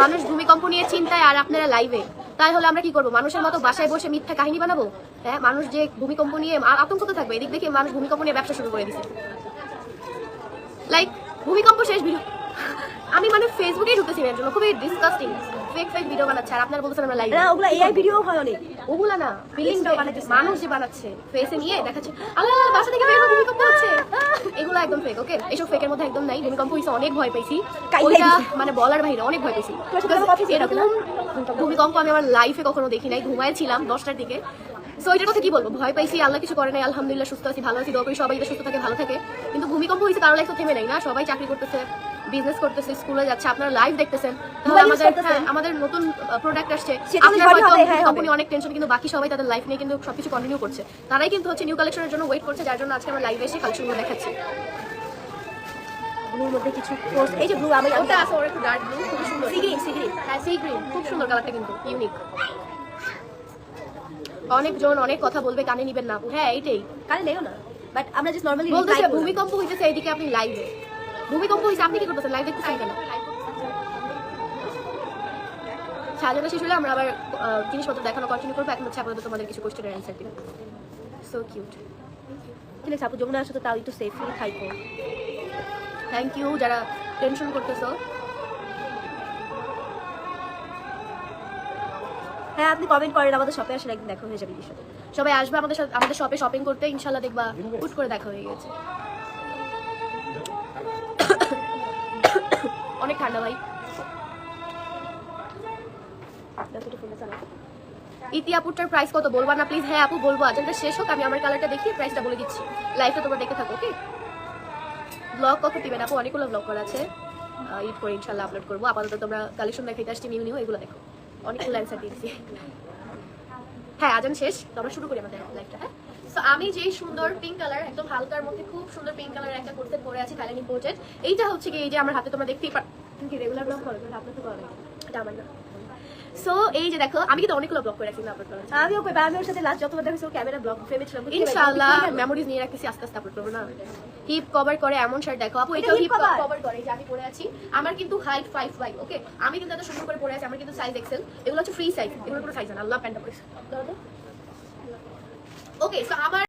মানুষ ভূমিকম্প নিয়ে চিন্তায় আর আপনারা লাইভে তাই হলে আমরা কি করব? মানুষের মতো বাসায় বসে মিথ্যা কাহিনী বানাবো? হ্যাঁ মানুষ যে ভূমিকম্প নিয়ে আতঙ্ক তো থাকবে এদিক দেখে মানুষ ভূমিকম্প নিয়ে ব্যবসা শুরু করে দিছে। লাইক ভূমিকম্প শেষ ভিডিও আমি মানে ফেসবুকেই ঢুকেছি এর জন্য খুবই ডিসকাস্টিং ফেক ফেক ভিডিও বানাচ্ছে আর আপনারা বলছেন আমরা লাইভ না ওগুলো এআই ভিডিও হয় অনেক। ওগুলা না বিল্ডিং মানুষ যে বানাচ্ছে ফেসে নিয়ে দেখাচ্ছে। আল্লাহ আল্লাহ, বাসা থেকে বের হও, ভূমিকম্প হচ্ছে এগুলো একদম ফেক ওকে এইসব ফেকের মধ্যে একদম নাই ভূমিকম্প হয়েছে অনেক ভয় পেয়েছি। ওইটা মানে বলার বাইরে অনেক ভয় হয়েছে? এরকম ভূমিকম্প আমি আমার লাইফে কখনো দেখি নাই ঘুমাইছিলাম দশটার দিকে। সো এটার কথা কি বলব? ভয় পাইছি আল্লাহ কিছু করে নাই আলহামদুলিল্লাহ সুস্থ আছি ভালো আছি দোয়া করি সবাই সুস্থ থাকে ভালো থাকে। কিন্তু ভূমিকম্প হয়েছে কারও লাইফ তো থেমে নাই না? সবাই চাকরি করতেছে। বিজনেস করতেছে স্কুলে যাচ্ছে আপনারা লাইভ দেখতেছেন। তাহলে আমাদের হ্যাঁ, আমাদের নতুন প্রোডাক্ট আসছে। আপনার হয়তো হবে, হ্যাঁ, অনেক টেনশন কিন্তু বাকি সবাই তাদের লাইফ নিয়ে কিন্তু সবকিছু কন্টিনিউ করছে। তারাই কিন্তু হচ্ছে নিউ কালেকশনের জন্য ওয়েট করছে যার জন্য আজকে আমরা লাইভে এসে কালেকশনগুলো দেখাচ্ছি। ব্লুর মধ্যে কিছু পোস্ট এই যে ব্লু আমি ওটা আছে ওর একটু ডার্ক ব্লু খুব সুন্দর। সি গ্রিন সি গ্রিন হ্যাঁ খুব সুন্দর কালারটা কিন্তু ইউনিক অনেকজন অনেক কথা বলবে কানে নিবেন না। হ্যাঁ এইটাই। কানে নেও না। বাট আমরা জাস্ট নরমালি বলতেছে ভূমিকম্প হইতেছে এইদিকে আপনি লাইভে ভূমিকম্প হইছে আপনি কি করতেছেন? লাইভ দেখতেছেন কেন? সাজানো শেষ হলে আমরা আবার জিনিসপত্র দেখানো কন্টিনিউ করব। এখন হচ্ছে আপাতত তোমাদের কিছু কোশ্চেনের অ্যান্সার দিব সো কিউট কিন্তু আপু, যমুনা আসো তো, তাও একটু সেফলি থাইকো থ্যাংক ইউ যারা টেনশন করতেছো। হ্যাঁ আপনি কমেন্ট করেন, আমাদের শপে আসলে একদিন দেখা হয়ে যাবে বিষয় সবাই আসবে আমাদের সাথে, আমাদের শপে শপিং করতে ইনশাল্লাহ দেখবা, হুট করে দেখা হয়ে গেছে। অনেক ঠান্ডা ভাই। ইতি আপুটার প্রাইস কত বলবা না? প্লিজ হ্যাঁ আপু, বলব। আজকে শেষ হোক, আমি আমার কালারটা দেখি প্রাইসটা বলে দিচ্ছি। লাইভটা তোমরা দেখে থাকো ওকে ব্লগ কখন দিবেন আপু? অনেকগুলো ব্লগ করা আছে। ইট করে ইনশাল্লাহ আপলোড করব। আপাতত তোমরা কালেকশন দেখাইতে আসছি নিউ নিউ এগুলো দেখো। অনেকগুলো অ্যান্সার দিয়েছি। হ্যাঁ আজান শেষ। তোমরা শুরু করি আমাদের লাইফটা হ্যাঁ? সো আমি যেই সুন্দর পিঙ্ক কালার একদম হালকার মধ্যে খুব সুন্দর পিঙ্ক কালার একটা করতে পরে আছি থাইল্যান্ড ইম্পোর্টেড এইটা হচ্ছে কি এই যে আমার হাতে তোমরা দেখতেই পার কি রেগুলার ব্লগ করো আপনার তো করো এটা আমার না। সো এই যে দেখো আমি কিন্তু অনেকগুলো ব্লগ করে রাখছি আপলোড আমি ওর সাথে লাস্ট যতবার দেখেছি ও ক্যামেরা ব্লগ ফ্রেমে ছিল ইনশাআল্লাহ মেমোরিজ নিয়ে রাখতেছি আস্তে আস্তে আপলোড করব না? হিপ কভার করে এমন শার্ট দেখো। আপু এটাও hip হিপ কভার করে যে আমি পরে আছি। আমার কিন্তু হাইট ফাইভ ফাইভ ওকে আমি কিন্তু এত সুন্দর করে পরে আছি আমার কিন্তু সাইজ এক্সেল এগুলো হচ্ছে ফ্রি সাইজ এগুলো কোনো সাইজ না আল্লাহ পরে ওকে সো আমার